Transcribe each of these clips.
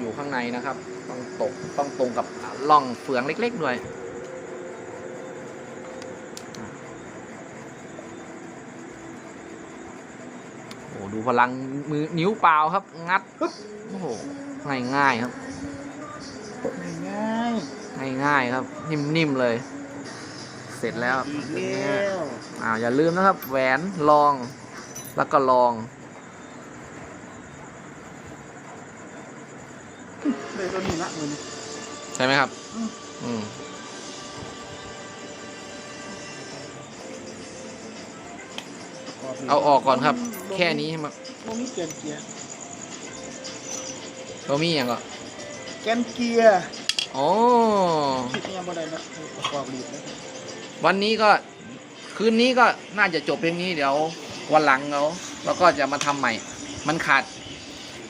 อยู่ข้างในนะครับ ต้องตกต้องตรงกับร่องเฟืองเล็ก ๆ ด้วยโอ้ดูพลังมือนิ้วเปล่าครับ งัดปึ๊บโอ้โหง่ายง่ายๆครับง่ายง่ายง่ายๆครับ นิ่มๆเลย เสร็จแล้วอีกแล้วอ่าอย่าลืมนะครับ แหวนลองแล้วก็ลอง เลยก็มีละมือนี้ ใช่ไหมครับอืมอืมเอาออกก่อนครับ แค่นี้มาบ่มีแกนเกียร์เรามีอย่างก็แกนเกียร์โอ้คิดยังบ่ได้นะประกอบรีดนะวันนี้ก็คืนนี้ก็น่าจะจบเพลงนี้เดี๋ยววันหลังเราเราก็จะมาทำใหม่ มันขาด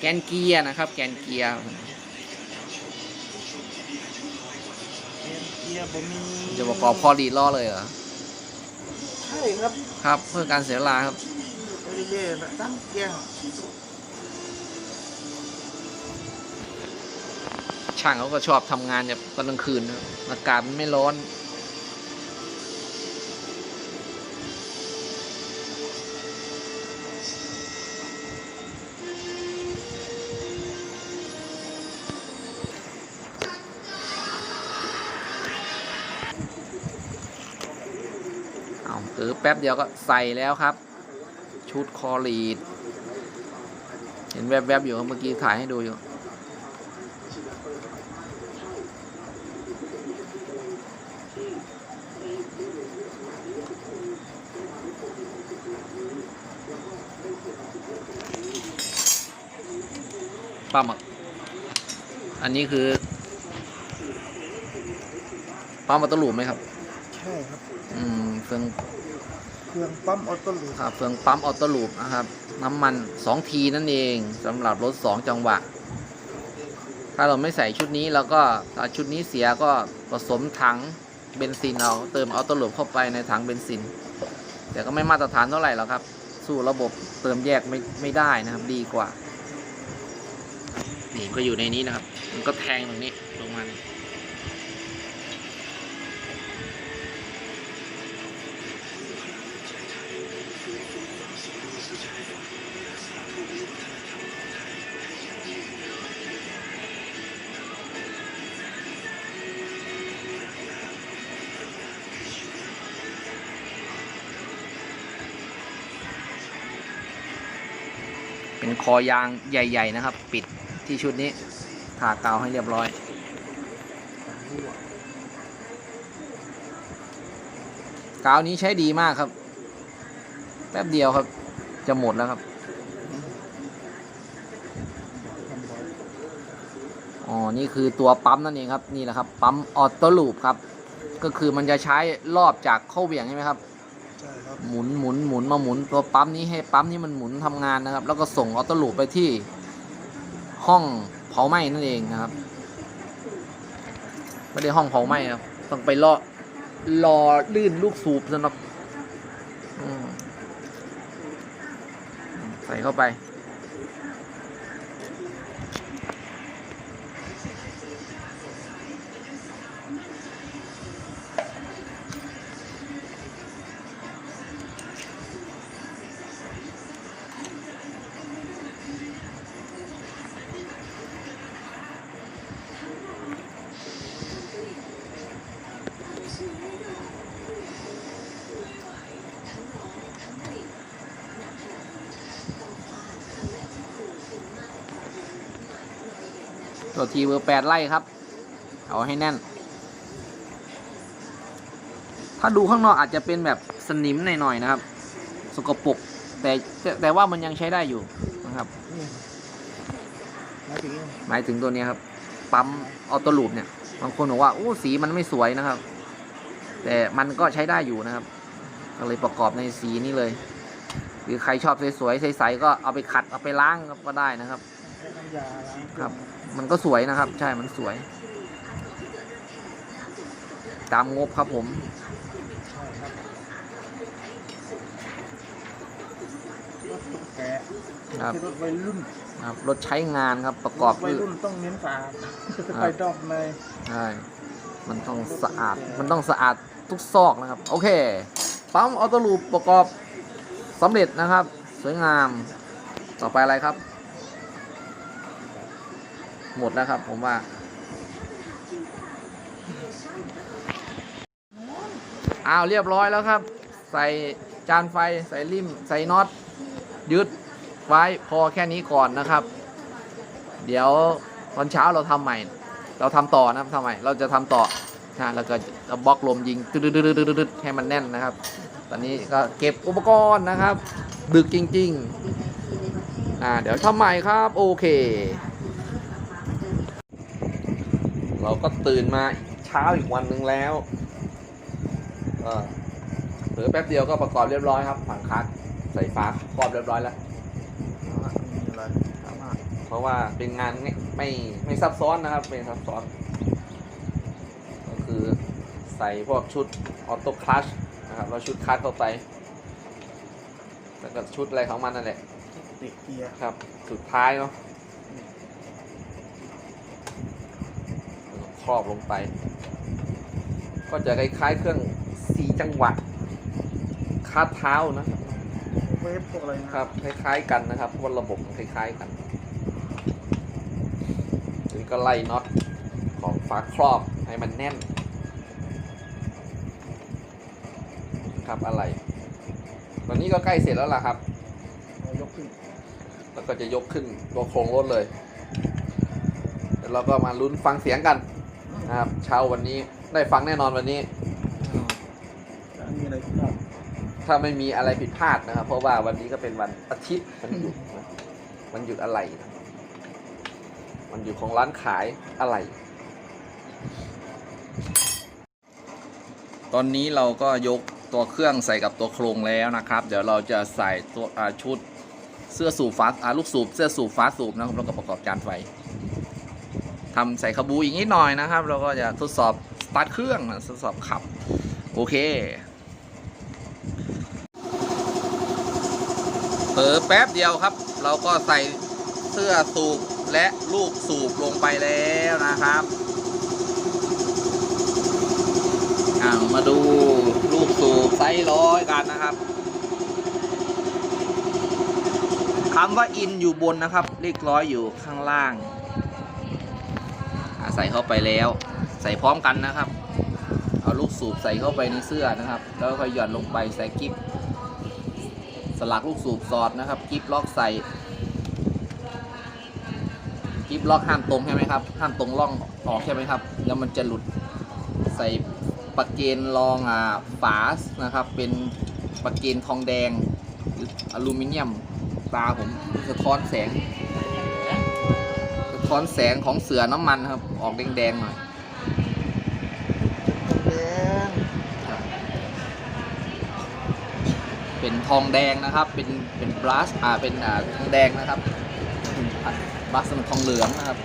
แกนเกียร์นะครับ แกนเกียร์ แกนเกียร์บ่มีจะประกอบคอรีดล้อเลยเหรอ ใช่ครับครับ เพื่อการเสียเวลาครับไปเรื่อยๆนะตั้งเกียร์ช่างเขาก็ชอบทำงานแบบตอนกลางคืนนะครับอากาศมันไม่ร้อน แป๊บเดียวก็ใส่แล้วครับ ชุดคอรีด เห็นแวบๆอยู่ครับเมื่อกี้ถ่ายให้ดูอยู่ปั๊มอะอันนี้คือปั๊มอัตโลูปไหมครับ ใช่ครับ อืมเฟือง เครื่องปั๊มออโต้ลูปครับเฟืองปั๊มออโต้ลูปนะครับ น้ำมัน2ทีนั่นเองสำหรับรถ 2 จังหวะ ถ้าเราไม่ใส่ชุดนี้แล้วก็ถ้าชุดนี้เสียก็ผสมถังเบนซินเอาเติมออโต้ลูปเข้าไปในถังเบนซิน แต่ก็ไม่มาตรฐานเท่าไหร่หรอกครับ สู้ระบบเติมแยกไม่ไม่ได้นะครับดีกว่านี่ก็อยู่ในนี้นะครับ มันก็แทงตรงนี้ลงมานี่เป็น คอยางใหญ่ ๆ นะครับ ปิดที่ชุดนี้ทากาวให้เรียบร้อย กาวนี้ใช้ดีมากครับ แป๊บเดียวครับ จะหมดแล้วครับ อ๋อ นี่คือตัวปั๊มนั่นเองครับ นี่แหละครับ ปั๊มออโต้ลูปครับ ก็คือมันจะใช้รอบจากเข้าเหวี่ยงใช่ไหมครับ หมุนหมุนหมุนมาหมุนตัวปั๊มนี้ให้ปั๊มนี้มันหมุนทำงานนะครับ แล้วก็ส่งออโต้ลูปไปที่ห้องเผาไหม้นั่นเองนะครับไม่ได้ห้องเผาไหม้ครับต้องไปรอรอลื่นลูกสูบสำหรับใส่เข้าไป ตัวทีเบอร์แปดไล่ครับ เอาให้แน่น ถ้าดูข้างนอกอาจจะเป็นแบบสนิมหน่อยๆนะครับ สกปรกแต่แต่ว่ามันยังใช้ได้อยู่นะครับ หมายถึงตัวนี้ครับ ปั๊มออโต้ลูปเนี่ย บางคนบอกว่าโอ้สีมันไม่สวยนะครับ แต่มันก็ใช้ได้อยู่นะครับ ก็เลยประกอบในสีนี้เลย หรือใครชอบสวยๆใสๆก็เอาไปขัดเอาไปล้างก็ได้นะครับครับ มันก็สวยนะครับ ใช่มันสวย ตามงบครับผมใช่ครับรถแกะครับคือรถวัยรุ่นครับรถใช้งานครับประกอบวัด้ยวยรุ่นต้องเน้นสะอาดครับไปดอกในใช่มันต้องสะอาดมันต้องสะอาดทุกซอกนะครับ โอเคปั๊มออโต้ลูปประกอบสำเร็จนะครับ สวยงามต่อไปอะไรครับ หมดแล้วครับ ผมว่า อ้าวเรียบร้อยแล้วครับ ใส่จานไฟใส่ริมใส่น็อตยึดไว้พอแค่นี้ก่อนนะครับ เดี๋ยวตอนเช้าเราทำใหม่เราทำต่อนะทำไมเราจะทำต่อนะแล้วก็บล็อกลมยิงตึ๊ดๆๆๆๆให้มันแน่นนะครับ ตอนนี้ก็เก็บอุปกรณ์นะครับ ดึกจริง ๆ อ่าเดี๋ยวทำใหม่ครับ โอเค เราก็ตื่นมาเช้าอีกวันหนึ่งแล้วก็เผลอแป๊บเดียวก็ประกอบเรียบร้อยครับฝังคัสใส่ฝาครอบเรียบร้อยแล้วมีอะไรเพราะว่าเป็นงานไม่ไม่ไม่ซับซ้อนนะครับไม่ซับซ้อน ก็คือใส่พวกชุดออโต้คลัชนะครับแล้วชุดคลัชเข้าไปแล้วก็ชุดอะไรของมันนั่นแหละติดเกียร์ครับ สุดท้ายเนาะ ครอบลงไป ก็จะคล้ายๆเครื่องสีจังหวะคาดเท้านะครับเวฟพวกอะไรนะครับ คล้ายๆกันนะครับเพราะว่าระบบมันคล้ายๆกันทีนี้ก็ไล่น็อตของฝาครอบให้มันแน่น ครับอะไรตอนนี้ก็ใกล้เสร็จแล้วล่ะครับเรายกขึ้น แล้วก็จะยกขึ้นตัวโครงรถเลยเดี๋ยวเราก็มาลุ้นฟังเสียงกัน นะครับเช้าวันนี้ได้ฟังแน่นอนวันนี้จะมีอะไรที่นอกถ้าไม่มีอะไรผิดพลาดนะครับ เพราะว่าวันนี้ก็เป็นวันอาทิตย์มันหยุดนะมันหยุดอะไรนะมันหยุดของร้านขายอะไร ตอนนี้เราก็ยกตัวเครื่องใส่กับตัวโครงแล้วนะครับ เดี๋ยวเราจะใส่ตัวอ่าชุดเสื้อสูบฟ้าอ่าลูกสูบเสื้อสูบฟ้าสูบนะครับแล้วก็ประกอบจานไฟ ทำใส่ขบูอีกนิดหน่อยนะครับ เราก็จะทดสอบสตาร์ทเครื่องทดสอบขับ โอเคเผลอแป๊บเดียวครับ เราก็ใส่เสื้อสูบและลูกสูบลงไปแล้วนะครับอ่ามาดูลูกสูบไซส์ร้อยกันนะครับคำว่าอินอยู่บนนะครับ เลขร้อยอยู่ข้างล่าง ใส่เข้าไปแล้ว ใส่พร้อมกันนะครับ เอาลูกสูบใส่เข้าไปในเสื้อนะครับ แล้วค่อยหย่อนลงไปใส่กิ๊บสลักลูกสูบสอดนะครับกิฟล็อกใส่กิฟล็อกห้ามตรงใช่ไหมครับห้ามตรงร่องออกใช่ไหมครับ แล้วมันจะหลุดใส่ปะเกนรองอ่าฝาสนะครับ เป็นปะเกนทองแดงหรืออลูมิเนียมตาผมสะท้อนแสง ท้อนแสงของเสือน้ำมันครับ ออกแดงๆหน่อยแดงเป็นทองแดงนะครับ เป็นเป็นบลัสอ่าเป็นอ่าทองแดงนะครับบลัสมันทองเหลืองนะครับ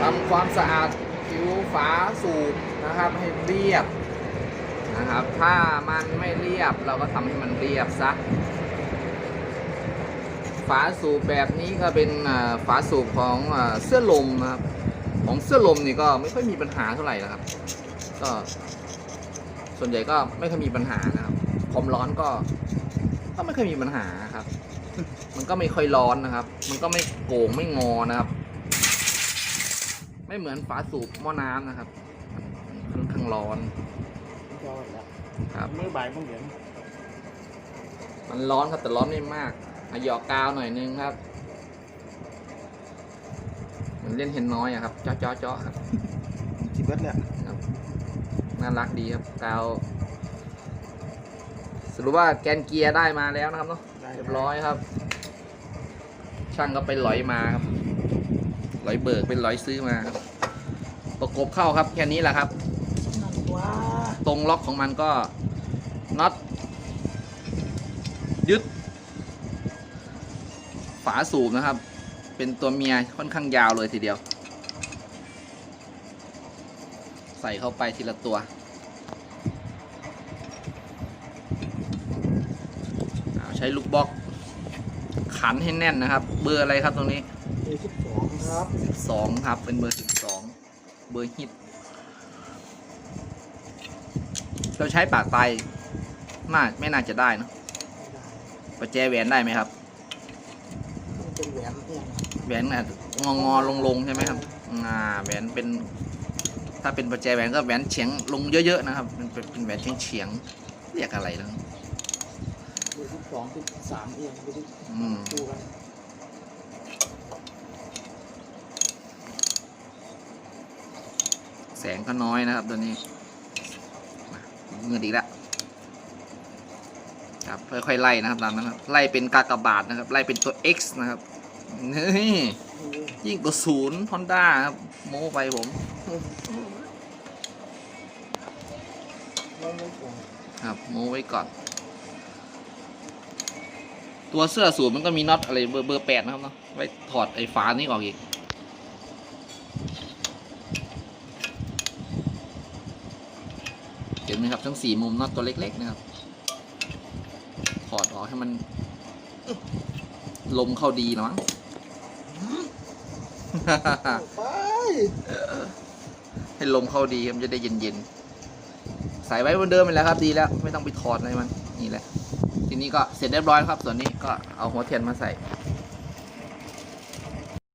ทำความสะอาดผิวฝาสูบนะครับให้เรียบนะครับ ถ้ามันไม่เรียบเราก็ทำให้มันเรียบซะ ฝาสูบแบบนี้ก็เป็นอ่าฝาสูบของอ่าเสื้อลมนะครับ ของเสื้อลมนี่ก็ไม่ค่อยมีปัญหาเท่าไหร่นะครับ ก็ส่วนใหญ่ก็ไม่ค่อยมีปัญหานะครับความร้อนก็ก็ไม่ค่อยมีปัญหาครับ มันก็ไม่ค่อยร้อนนะครับ มันก็ไม่โก่งไม่งอนะครับ ไม่เหมือนฝาสูบหม้อน้ำนะครับค่อนข้างร้อนยอดละครับเมื่อบ่ายเมื่อเหรียญมันร้อนครับแต่ร้อนไม่มาก อะหยอกกาวหน่อยนึงครับเหมันเล่นเห็นน้อยอะครับเจาะเจาะเจาะครับจีเบิร์ดเนี่ยน่ารักดีครับกาวสรุปว่าแกนเกียร์ได้มาแล้วนะครับเนาะได้เรียบร้อยครับ ช่างก็ไปหลอยมาครับหลอยเบิกเป็นหลอยซื้อมาครับ ประกบเข้าครับแค่นี้แหละครับนั่นว้าตรงล็อกของมันก็น็อตยึดฝาสูบนะครับ เป็นตัวเมียค่อนข้างยาวเลยทีเดียว ใส่เข้าไปทีละตัวใช้ลูกบล็อกขันให้แน่นนะครับ เบอร์อะไรครับตรงนี้เอสิบสองครับสิบสองครับ เป็นเบอร์สิบสองเบอร์ฮิต เราใช้ปากไตน่าไม่น่าจะได้เนอะไม่ได้ประแจแหวนได้ไหมครับมันเป็น แหวนเนี่ยนะแหวนอาจจะงองอลงลงๆใช่ไหมครับอ่าแหวนเป็น ถ้าเป็นประแจแหวนก็แหวนเฉียงลงเยอะๆนะครับมันเป็นเป็นแหวนเฉียงเฉียงๆเรียกอะไรนะเอสิบสองสิบสามเอียงไปดิอืมคู่กันแสงก็น้อยนะครับตัวนี้มาเงินอีกแล้วครับค่อยๆไล่นะครับตามนั้นครับไล่เป็นกากบาทนะครับ ไล่เป็นตัว X นะครับ นี่ยิ่งกว่าศูนย์ฮอนด้าครับ โม้ไปผมคงครับโม้ไว้ก่อน ตัวเสื้อสูทมันก็มีน็อตอะไรเบอร์เบอร์แปดนะครับเนาะไว้ถอดไอ้ฝานี้ออกอีกเห็นไหมครับทั้งสี่มุมน็อตตัวเล็กๆนะครับถอดออกให้มัน ลมเข้าดีนะมั้ง ไปให้ลมเข้าดีมันจะได้เย็นๆ ใส่ไว้บนเดิมไปแล้วครับ ดีแล้ว ไม่ต้องไปถอดอะไรมัน นี่แหละ ทีนี้ก็เสร็จเรียบร้อยครับ ส่วนนี้ก็เอาหัวเทียนมาใส่